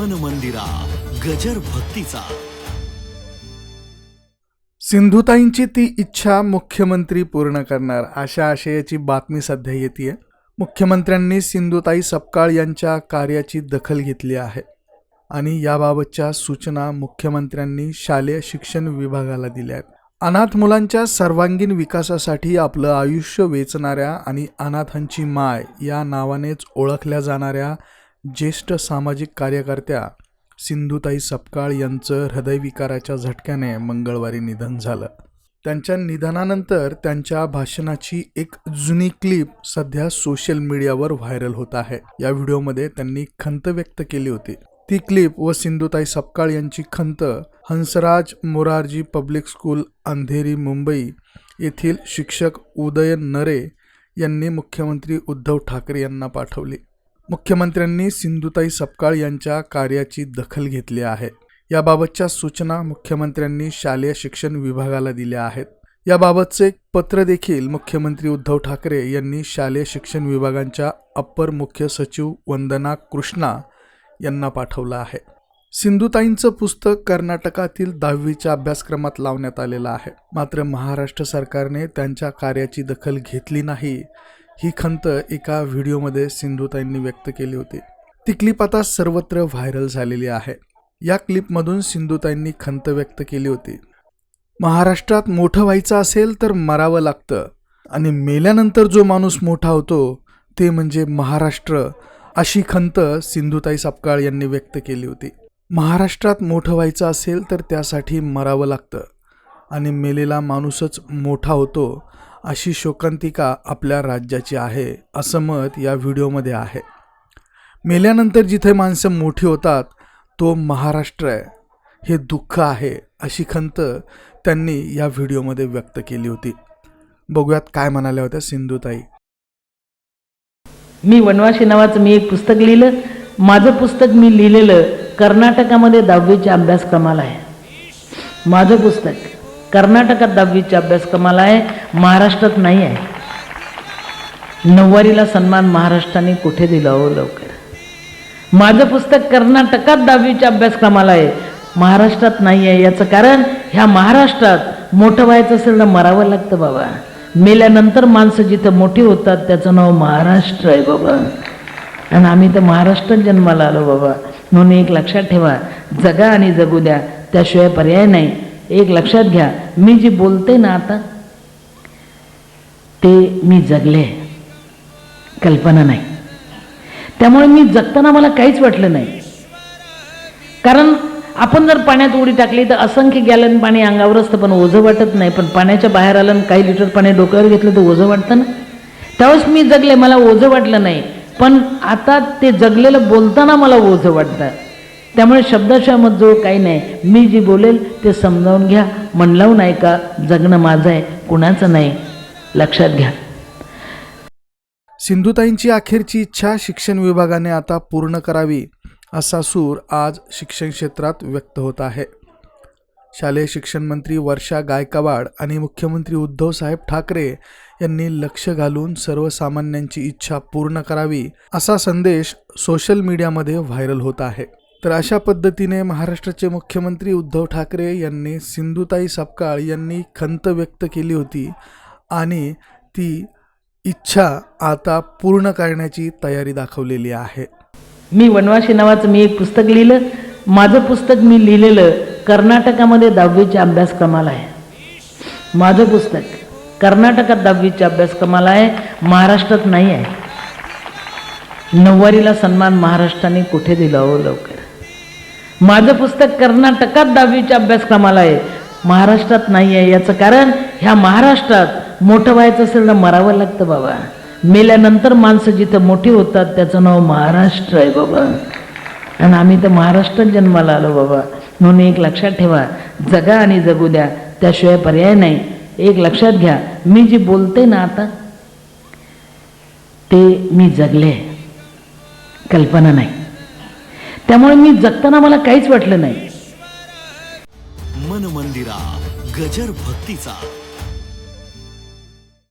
मन मंदिरा गजर भक्तीचा. सिंधुताईंची ती इच्छा मुख्यमंत्री पूर्ण करणार अशा आशयाची बातमी सध्या येते मुख्यमंत्र्यांनी सिंधुताई सपकाळ यांच्या कार्याची दखल घेतली आहे आणि याबाबतच्या सूचना मुख्यमंत्र्यांनी शालेय शिक्षण विभागाला दिल्या आहेत. अनाथ मुलांच्या सर्वांगीण विकासासाठी आपलं आयुष्य वेचणाऱ्या आणि अनाथांची माय या नावानेच ओळखल्या जाणाऱ्या ज्येष्ठ सामाजिक कार्यकर्त्या सिंधुताई सपकाळ यांचं हृदयविकाराच्या झटक्याने मंगळवारी निधन झालं. त्यांच्या निधनानंतर त्यांच्या भाषणाची एक जुनी क्लिप सध्या सोशल मीडियावर व्हायरल होत आहे. या व्हिडिओमध्ये त्यांनी खंत व्यक्त केली होती. ती क्लिप व सिंधुताई सपकाळ यांची खंत हंसराज मोरारजी पब्लिक स्कूल अंधेरी मुंबई येथील शिक्षक उदय नरे यांनी मुख्यमंत्री उद्धव ठाकरे यांना पाठवली. मुख्यमंत्र्यांनी सिंधुताई सपकाळ यांच्या कार्याची दखल घेतली आहे. याबाबतच्या सूचना मुख्यमंत्र्यांनी शालेय शिक्षण विभागाला दिल्या आहेत. याबाबतचे एक पत्र देखील मुख्यमंत्री उद्धव ठाकरे यांनी शालेय शिक्षण विभागांच्या अप्पर मुख्य सचिव वंदना कृष्णा यांना पाठवलं आहे. सिंधुताईंचं पुस्तक कर्नाटकातील दहावीच्या अभ्यासक्रमात लावण्यात आलेलं आहे. मात्र महाराष्ट्र सरकारने त्यांच्या कार्याची दखल घेतली नाही. ही खंत एका व्हिडिओमध्ये सिंधुताईंनी व्यक्त केली होती. ती क्लिप आता सर्वत्र व्हायरल झालेली आहे. या क्लिपमधून सिंधुताईंनी खंत व्यक्त केली होती. महाराष्ट्रात मोठं व्हायचं असेल तर मरावं लागतं. आणि मेल्यानंतर जो माणूस मोठा होतो ते म्हणजे महाराष्ट्र अशी खंत सिंधुताई सपकाळ यांनी व्यक्त केली होती. महाराष्ट्रात मोठं व्हायचं असेल तर त्यासाठी मरावं लागतं. आणि मेलेला माणूसच मोठा होतो अशी शोकांतिका आपल्या राज्याची आहे असं मत या व्हिडिओमध्ये आहे. मेल्यानंतर जिथे माणसं मोठी होतात तो महाराष्ट्र आहे. हे दुःख आहे अशी खंत त्यांनी या व्हिडिओमध्ये व्यक्त केली होती. बघूयात काय म्हणाल्या होत्या सिंधुताई. मी वनवासी नावाचं मी एक पुस्तक लिहिलं. माझं पुस्तक मी लिहिलेलं कर्नाटकामध्ये दहावीच्या अभ्यासक्रमाला आहे. माझं पुस्तक. कर्नाटकात दहावीच्या अभ्यासक्रमाला आहे महाराष्ट्रात नाही आहे. नऊवारीला सन्मान महाराष्ट्राने कुठे दिला हो लवकर? माझं पुस्तक कर्नाटकात दहावीच्या अभ्यासक्रमाला आहे महाराष्ट्रात नाही आहे. याचं कारण ह्या महाराष्ट्रात मोठं व्हायचं असेल तर मरावं लागतं बाबा. मेल्यानंतर माणसं जिथं मोठी होतात त्याचं नाव महाराष्ट्र आहे बाबा. आणि आम्ही तर महाराष्ट्रात जन्माला आलो बाबा. म्हणून एक लक्षात ठेवा जगा आणि जगू द्या त्याशिवाय पर्याय नाही. एक लक्षात घ्या मी जी बोलते ना आता ते मी जगले कल्पना नाही. त्यामुळे मी जगताना मला काहीच वाटलं नाही. कारण आपण जर पाण्यात उडी टाकली तर असंख्य गॅलन पाणी अंगावर असतं पण ओझं वाटत नाही पण पाण्याच्या बाहेर आलं आणि काही लिटर पाणी डोक्यावर घेतलं तर ओझं वाटतं ना? त्यावेळेस मी जगले मला ओझं वाटलं नाही. पण आता ते जगलेलं बोलताना मला ओझं वाटतं. त्यामुळे शब्दाशयामध्ये जो काही नाही मी जी बोलेल ते समजावून घ्या. म्हणलावून ऐका जगणं माझं आहे कुणाचं नाही लक्षात घ्या. सिंधुताईंची अखेरची इच्छा शिक्षण विभागाने आता पूर्ण करावी असा सूर आज शिक्षण क्षेत्रात व्यक्त होत आहे. शालेय शिक्षण मंत्री वर्षा गायकवाड आणि मुख्यमंत्री उद्धव साहेब ठाकरे यांनी लक्ष घालून सर्वसामान्यांची इच्छा पूर्ण करावी असा संदेश सोशल मीडियामध्ये व्हायरल होत आहे. तर अशा पद्धतीने महाराष्ट्राचे मुख्यमंत्री उद्धव ठाकरे यांनी सिंधुताई सपकाळ यांनी खंत व्यक्त केली होती आणि ती इच्छा आता पूर्ण करण्याची तयारी दाखवलेली आहे. मी वनवासी नावाचं मी एक पुस्तक लिहिलं. माझं पुस्तक मी लिहिलेलं कर्नाटकामध्ये दहावीच्या अभ्यासक्रमाला आहे. माझं पुस्तक कर्नाटकात दहावीच्या अभ्यासक्रमाला आहे महाराष्ट्रात नाही आहे. नऊवारीला सन्मान महाराष्ट्राने कुठे दिला हो लवकर? माझं पुस्तक कर्नाटकात दहावीच्या अभ्यासक्रमाला आहे. महाराष्ट्रात नाही आहे याचं कारण ह्या महाराष्ट्रात मोठं व्हायचं असेल तर मरावं लागतं बाबा. मेल्यानंतर माणसं जिथं मोठी होतात त्याचं नाव महाराष्ट्र आहे बाबा. आणि आम्ही तर महाराष्ट्रात जन्माला आलो बाबा. म्हणून एक लक्षात ठेवा जगा आणि जगू द्या त्याशिवाय पर्याय नाही. एक लक्षात घ्या मी जी बोलते ना आता ते मी जगले. कल्पना नाही. त्यामुळे मी जगताना मला काहीच वाटलं नाही. मन मंदिरा गजर भक्तीचा.